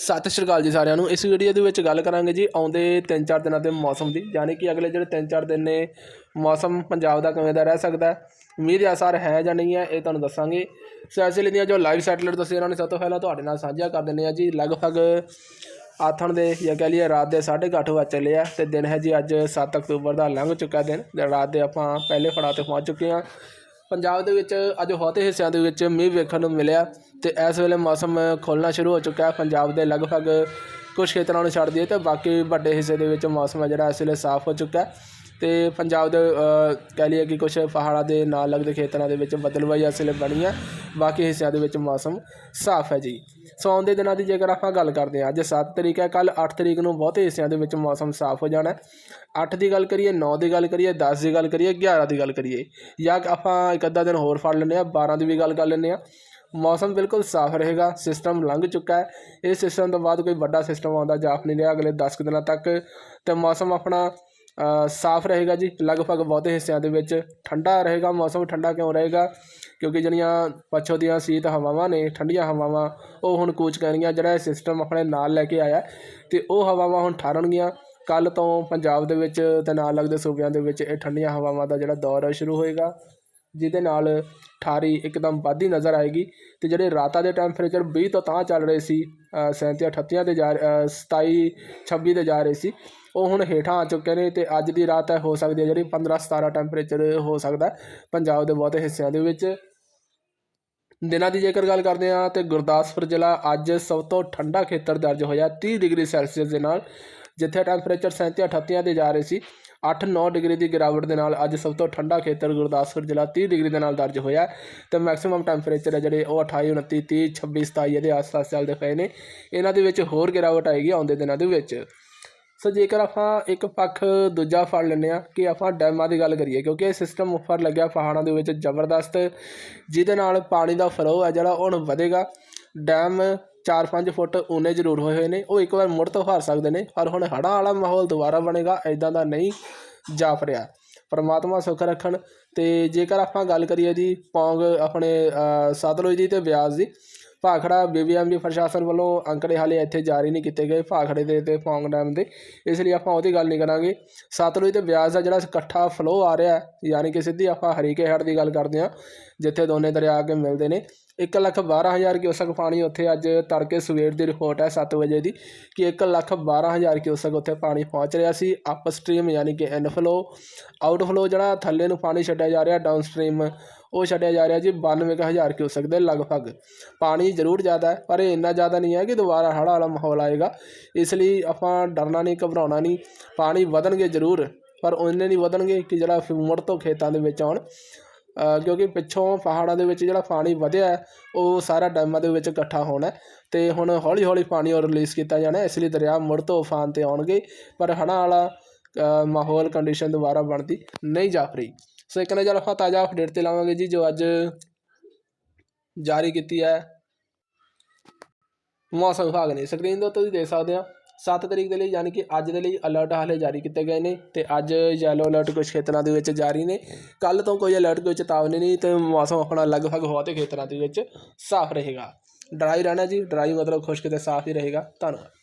ਸਤਿ ਸ਼੍ਰੀ ਅਕਾਲ ਜੀ ਸਾਰਿਆਂ ਨੂੰ। ਇਸ ਵੀਡੀਓ ਦੇ ਵਿੱਚ ਗੱਲ ਕਰਾਂਗੇ ਜੀ ਆਉਂਦੇ 3-4 ਦਿਨਾਂ ਦੇ ਮੌਸਮ ਦੀ, ਯਾਨੀ ਕਿ ਅਗਲੇ ਜਿਹੜੇ 3-4 ਦਿਨ ਨੇ ਮੌਸਮ ਪੰਜਾਬ ਦਾ ਕਿਵੇਂ ਦਾ ਰਹਿ ਸਕਦਾ ਹੈ ਮੀਂਹ ਦੇ ਅਸਰ ਹੈ ਜਾਂ ਨਹੀਂ ਹੈ, ਇਹ ਤੁਹਾਨੂੰ ਦੱਸਾਂਗੇ। ਸੋ ਇਸ ਦੀਆਂ ਜੋ ਲਾਈਵ ਸੈਟਲਾਈਟ ਤੁਸੀਂ ਇਹਨਾਂ ਨੇ ਸਭ ਤੋਂ ਪਹਿਲਾਂ ਤੁਹਾਡੇ ਨਾਲ ਸਾਂਝਾ ਕਰ ਦਿੰਦੇ ਆ ਜੀ। ਲਗਭਗ ਆਥਣ ਦੇ ਜਾਂ ਕਹਿ ਲਈਏ ਰਾਤ ਦੇ 8:30 ਵਜੇ ਚੱਲੇ ਆ ਤੇ ਦਿਨ ਹੈ ਜੀ ਅੱਜ 7 ਅਕਤੂਬਰ ਦਾ ਲੰਘ ਚੁੱਕਾ ਦਿਨ। ਰਾਤ ਦੇ ਆਪਾਂ ਪਹਿਲੇ ਫੜਾ ਤੇ ਪਹੁੰਚ ਚੁੱਕੇ ਆ ਪੰਜਾਬ ਦੇ ਵਿੱਚ ਅੱਜ ਬਹੁਤੇ ਹਿੱਸਿਆਂ ਦੇ ਵਿੱਚ ਮੀਂਹ ਵੇਖਣ ਨੂੰ ਮਿਲਿਆ ਅਤੇ ਇਸ ਵੇਲੇ ਮੌਸਮ ਖੁੱਲ੍ਹਣਾ ਸ਼ੁਰੂ ਹੋ ਚੁੱਕਾ ਹੈ। ਪੰਜਾਬ ਦੇ ਲਗਭਗ ਕੁਝ ਖੇਤਰਾਂ ਨੂੰ ਛੱਡ ਦਈਏ ਤੇ ਬਾਕੀ ਵੱਡੇ ਹਿੱਸੇ ਦੇ ਵਿੱਚ ਮੌਸਮ ਹੈ ਜਿਹੜਾ ਇਸ ਵੇਲੇ ਸਾਫ਼ ਹੋ ਚੁੱਕਾ ਹੈ। ਤੇ ਪੰਜਾਬ ਦੇ ਕਹਿ ਲਈਏ ਕਿ ਕੁਝ ਪਹਾੜਾਂ ਦੇ ਨਾਲ ਲੱਗਦੇ ਖੇਤਰਾਂ ਦੇ ਵਿੱਚ ਬਦਲਵਾਈ ਇਸ ਵੇਲੇ ਬਣੀ ਹੈ। ਬਾਕੀ ਹਿੱਸਿਆਂ ਦੇ ਵਿੱਚ ਮੌਸਮ ਸਾਫ਼ ਹੈ ਜੀ। ਸੋ ਆਉਂਦੇ ਦਿਨਾਂ ਦੀ ਜੇਕਰ ਆਪਾਂ ਗੱਲ ਕਰਦੇ ਹਾਂ, ਅੱਜ 7 ਤਰੀਕ ਹੈ ਕੱਲ 8 ਤਰੀਕ ਨੂੰ ਬਹੁਤੇ ਹਿੱਸਿਆਂ ਦੇ ਵਿੱਚ ਮੌਸਮ ਸਾਫ਼ ਹੋ ਜਾਣਾ ਹੈ। 8 ਦੀ ਗੱਲ ਕਰੀਏ 9 ਦੀ ਗੱਲ ਕਰੀਏ 10 ਦੀ ਗੱਲ ਕਰੀਏ 11 ਦੀ ਗੱਲ ਕਰੀਏ। ਜਾਂ ਆਪਾਂ ਇੱਕ ਅੱਧਾ ਦਿਨ ਹੋਰ ਫੜ ਲੈਂਦੇ ਆ 12 ਦੀ ਵੀ ਗੱਲ ਕਰ ਲੈਂਦੇ ਆ ਮੌਸਮ ਬਿਲਕੁਲ ਸਾਫ਼ ਰਹੇਗਾ ਸਿਸਟਮ ਲੰਘ ਚੁੱਕਾ ਹੈ। ਇਸ ਸਿਸਟਮ ਤੋਂ ਬਾਅਦ ਕੋਈ ਵੱਡਾ ਸਿਸਟਮ ਆਉਂਦਾ ਜਾਪ ਨਹੀਂ ਰਿਹਾ ਅਗਲੇ 10 ਕੁ ਦਿਨਾਂ ਤੱਕ, ਤੇ ਮੌਸਮ ਆਪਣਾ ਸਾਫ਼ ਰਹੇਗਾ ਜੀ। ਲਗਭਗ ਬਹੁਤੇ ਹਿੱਸਿਆਂ ਦੇ ਵਿੱਚ ਠੰਡਾ ਰਹੇਗਾ। ਮੌਸਮ ਠੰਡਾ ਕਿਉਂ ਰਹੇਗਾ? ਕਿਉਂਕਿ ਜਿਹੜੀਆਂ ਪੱਛੋ ਦੀਆਂ ਸੀਤ ਹਵਾਵਾਂ ਨੇ, ਠੰਡੀਆਂ ਹਵਾਵਾਂ, ਉਹ ਹੁਣ ਕੂਚ ਕਰਨਗੀਆਂ ਜਿਹੜਾ ਇਹ ਸਿਸਟਮ ਆਪਣੇ ਨਾਲ ਲੈ ਕੇ ਆਇਆ ਤੇ ਉਹ ਹਵਾਵਾਂ ਹੁਣ ਠਾਰਨਗੀਆਂ। ਕੱਲ ਤੋਂ ਪੰਜਾਬ ਦੇ ਵਿੱਚ ਤੇ ਨਾਲ ਲੱਗਦੇ ਸੂਬਿਆਂ ਦੇ ਵਿੱਚ ਇਹ ਠੰਡੀਆਂ ਹਵਾਵਾਂ ਦਾ ਜਿਹੜਾ ਦੌਰ ਹੈ ਸ਼ੁਰੂ ਹੋਏਗਾ। ਜਿਹਦੇ ਨਾਲ ਠਾਰੀ ਇੱਕਦਮ ਵੱਧਦੀ ਨਜ਼ਰ ਆਏਗੀ ਤੇ ਜਿਹੜੇ ਰਾਤਾਂ ਦੇ ਟੈਂਪਰੇਚਰ 20 ਤੋਂ ਤਾਂ ਚੱਲ ਰਹੇ ਸੀ 37 38 ਤੇ ਜਾ ਅ, 27 26 ਤੇ ਜਾ ਰਹੇ ਸੀ ਉਹ ਹੁਣ ਹੇਠਾਂ ਆ ਚੁੱਕੇ ਨੇ ਤੇ ਅੱਜ ਦੀ ਰਾਤ ਹੈ ਹੋ ਸਕਦੀ ਹੈ ਜਿਹੜੀ 15 17 ਟੈਂਪਰੇਚਰ ਹੋ ਸਕਦਾ ਪੰਜਾਬ ਦੇ ਬਹੁਤੇ ਹਿੱਸਿਆਂ ਦੇ ਵਿੱਚ। ਦਿਨਾਂ ਦੀ ਜੇਕਰ ਗੱਲ ਕਰਦੇ ਹਾਂ ਤੇ ਗੁਰਦਾਸਪੁਰ ਜ਼ਿਲ੍ਹਾ ਅੱਜ ਸਭ ਤੋਂ ਠੰਡਾ ਖੇਤਰ ਦਰਜ ਹੋਇਆ 30 ਡਿਗਰੀ ਸੈਲਸੀਅਸ ਦੇ ਨਾਲ ਜਿੱਥੇ ਟੈਂਪਰੇਚਰ 37 38 ਤੇ ਜਾ ਰਹੇ ਸੀ 8-9 ਡਿਗਰੀ ਦੀ ਗਿਰਾਵਟ ਦੇ ਨਾਲ ਅੱਜ ਸਭ ਤੋਂ ਠੰਡਾ ਖੇਤਰ ਗੁਰਦਾਸਪੁਰ ਜ਼ਿਲ੍ਹਾ 30 ਡਿਗਰੀ ਦੇ ਨਾਲ ਦਰਜ ਹੋਇਆ ਤੇ ਮੈਕਸਿਮਮ ਟੈਂਪਰੇਚਰ ਹੈ ਜਿਹੜੇ ਉਹ 28 29 30 26 27 ਇਹਦੇ ਆਸ-ਪਾਸ ਚੱਲਦੇ ਪਏ ਨੇ। ਇਹਨਾਂ ਦੇ ਵਿੱਚ ਹੋਰ ਗਿਰਾਵਟ ਆਏਗੀ ਆਉਂਦੇ ਦਿਨਾਂ ਦੇ ਵਿੱਚ। ਸੋ ਜੇਕਰ ਆਪਾਂ ਇੱਕ ਪੱਖ ਦੂਜਾ ਫੜ ਲੈਂਦੇ ਆ ਕਿ ਆਪਾਂ ਡੈਮਾਂ ਦੀ ਗੱਲ ਕਰੀਏ, ਕਿਉਂਕਿ ਇਹ ਸਿਸਟਮ ਉੱਪਰ ਲੱਗਿਆ ਪਹਾੜਾਂ ਦੇ ਵਿੱਚ ਜ਼ਬਰਦਸਤ, ਜਿਹਦੇ ਨਾਲ ਪਾਣੀ ਦਾ ਫਲੋ ਹੈ ਜਿਹੜਾ ਹੁਣ ਵਧੇਗਾ। ਡੈਮ 4-5 ਫੁੱਟ ਉਨੇ ਜ਼ਰੂਰ ਹੋਏ ਹੋਏ ਨੇ। ਉਹ ਇੱਕ ਵਾਰ ਮੁੜ ਤੋਂ ਹਾਰ ਸਕਦੇ ਨੇ, ਪਰ ਹੁਣ ਹੜ੍ਹਾਂ ਵਾਲਾ ਮਾਹੌਲ ਦੁਬਾਰਾ ਬਣੇਗਾ ਐਦਾਂ ਦਾ ਨਹੀਂ ਜਾਪ ਰਿਹਾ। ਪਰਮਾਤਮਾ ਸੁੱਖ ਰੱਖਣ। ਤੇ ਜੇਕਰ ਆਪਾਂ ਗੱਲ ਕਰੀਏ ਜੀ ਪੌਂਗ ਆਪਣੇ ਸਤਲੁਜ ਦੀ ਤੇ ਬਿਆਸ ਦੀ, ਭਾਖੜਾ ਬੀਬੀਐਮਬੀ ਪ੍ਰਸ਼ਾਸਨ ਵੱਲੋਂ ਅੰਕੜੇ ਹਾਲੇ ਇੱਥੇ ਜਾਰੀ ਨਹੀਂ ਕੀਤੇ ਗਏ ਭਾਖੜੇ ਦੇ ਤੇ ਪੌਂਗ ਡੈਮ ਦੇ। ਇਸ ਲਈ ਆਪਾਂ ਉਹਦੀ ਗੱਲ ਨਹੀਂ ਕਰਾਂਗੇ। ਸਤਲੁਜ ਤੇ ਬਿਆਸ ਦਾ ਜਿਹੜਾ ਇਕੱਠਾ ਫਲੋ ਆ ਰਿਹਾ ਯਾਨੀ ਕਿ ਸਿੱਧੀ ਆਪਾਂ ਹਰੀਕੇ ਹੜ ਦੀ ਗੱਲ ਕਰਦੇ ਹਾਂ, ਜਿੱਥੇ ਦੋਨੇ ਦਰਿਆ ਆ ਕੇ ਮਿਲਦੇ ਨੇ। ਇੱਕ ਲੱਖ ਬਾਰ੍ਹਾਂ ਹਜ਼ਾਰ ਕਿਊਸਕ ਪਾਣੀ ਉੱਥੇ ਅੱਜ ਤੜਕੇ ਸਵੇਰ ਦੀ ਰਿਪੋਰਟ ਹੈ 7 ਵਜੇ ਦੀ ਕਿ ਇੱਕ ਲੱਖ ਬਾਰ੍ਹਾਂ ਹਜ਼ਾਰ ਕਿਊਸਕ ਉੱਥੇ ਪਾਣੀ ਪਹੁੰਚ ਰਿਹਾ ਸੀ। ਅਪ ਸਟ੍ਰੀਮ ਯਾਨੀ ਕਿ ਇਨਫਲੋ ਆਊਟਫਲੋ ਜਿਹੜਾ ਥੱਲੇ ਨੂੰ ਪਾਣੀ ਛੱਡਿਆ ਜਾ ਰਿਹਾ ਡਾਊਨ ਸਟ੍ਰੀਮ ਉਹ ਛੱਡਿਆ ਜਾ ਰਿਹਾ ਜੀ 92000 ਕਿਊਸਕ ਦੇ ਲਗਭਗ। ਪਾਣੀ ਜ਼ਰੂਰ ਜ਼ਿਆਦਾ ਹੈ, ਪਰ ਇਹ ਇੰਨਾ ਜ਼ਿਆਦਾ ਨਹੀਂ ਹੈ ਕਿ ਦੁਬਾਰਾ ਹੜ੍ਹਾਂ ਵਾਲਾ ਮਾਹੌਲ ਆਏਗਾ। ਇਸ ਲਈ ਆਪਾਂ ਡਰਨਾ ਨਹੀਂ, ਘਬਰਾਉਣਾ ਨਹੀਂ, ਪਾਣੀ ਵਧਣਗੇ ਜ਼ਰੂਰ, ਪਰ ਉਹਨੇ ਨਹੀਂ ਵਧਣਗੇ ਕਿ ਜਿਹੜਾ ਮੁੜ ਤੋਂ ਖੇਤਾਂ ਦੇ ਵਿੱਚ ਆਉਣ। ਕਿਉਂਕਿ ਪਿੱਛੋਂ ਪਹਾੜਾਂ ਦੇ ਵਿੱਚ ਜਿਹੜਾ ਪਾਣੀ ਵਧਿਆ ਉਹ ਸਾਰਾ ਡੈਮਾਂ ਦੇ ਵਿੱਚ ਇਕੱਠਾ ਹੋਣਾ ਹੈ ਤੇ ਹੁਣ ਹੌਲੀ ਹੌਲੀ ਪਾਣੀ ਉਹ ਰਿਲੀਜ਼ ਕੀਤਾ ਜਾਣਾ ਇਸ ਲਈ ਦਰਿਆ ਮੁੜ ਤੋਂ ਉਫਾਨ ਤੇ ਆਉਣਗੇ ਪਰ ਹੜ੍ਹਾਂ ਵਾਲਾ ਮਾਹੌਲ ਕੰਡੀਸ਼ਨ ਦੁਬਾਰਾ ਬਣਦੀ ਨਹੀਂ ਜਾਪ ਰਹੀ। ਸੋ ਇੱਕ ਨਜ਼ਰ ਆਪਾਂ ਤਾਜ਼ਾ ਅਪਡੇਟ ਤੇ ਲਾਵਾਂਗੇ ਜੀ, ਜੋ ਅੱਜ ਜਾਰੀ ਕੀਤੀ ਹੈ ਮੌਸਮ ਵਿਭਾਗ ਨੇ। ਸਕਰੀਨ ਦੇ ਉੱਤੇ ਤੁਸੀਂ ਦੇਖ ਸਕਦੇ ਆ 7 ਤਰੀਕ ਦੇ ਲਈ ਯਾਨੀ ਕਿ ਅੱਜ ਦੇ ਲਈ ਅਲਰਟ ਹਾਲੇ ਜਾਰੀ ਕੀਤੇ ਗਏ ਨੇ ਤੇ ਅੱਜ ਯੈਲੋ ਅਲਰਟ ਕੁਝ ਖੇਤਰਾਂ ਦੇ ਵਿੱਚ ਜਾਰੀ ਨੇ। ਕੱਲ ਤੋਂ ਕੋਈ ਅਲਰਟ ਕੋਈ ਚੇਤਾਵਨੀ ਨਹੀਂ ਤੇ ਮੌਸਮ ਆਪਣਾ ਲਗਭਗ ਬਹੁਤੇ ਖੇਤਰਾਂ ਦੇ ਵਿੱਚ ਸਾਫ਼ ਰਹੇਗਾ। ਡਰਾਈ ਰਹਿਣਾ ਜੀ, ਡਰਾਈ ਮਤਲਬ ਖੁਸ਼ਕ ਤੇ ਸਾਫ਼ ਹੀ ਰਹੇਗਾ। ਧੰਨਵਾਦ।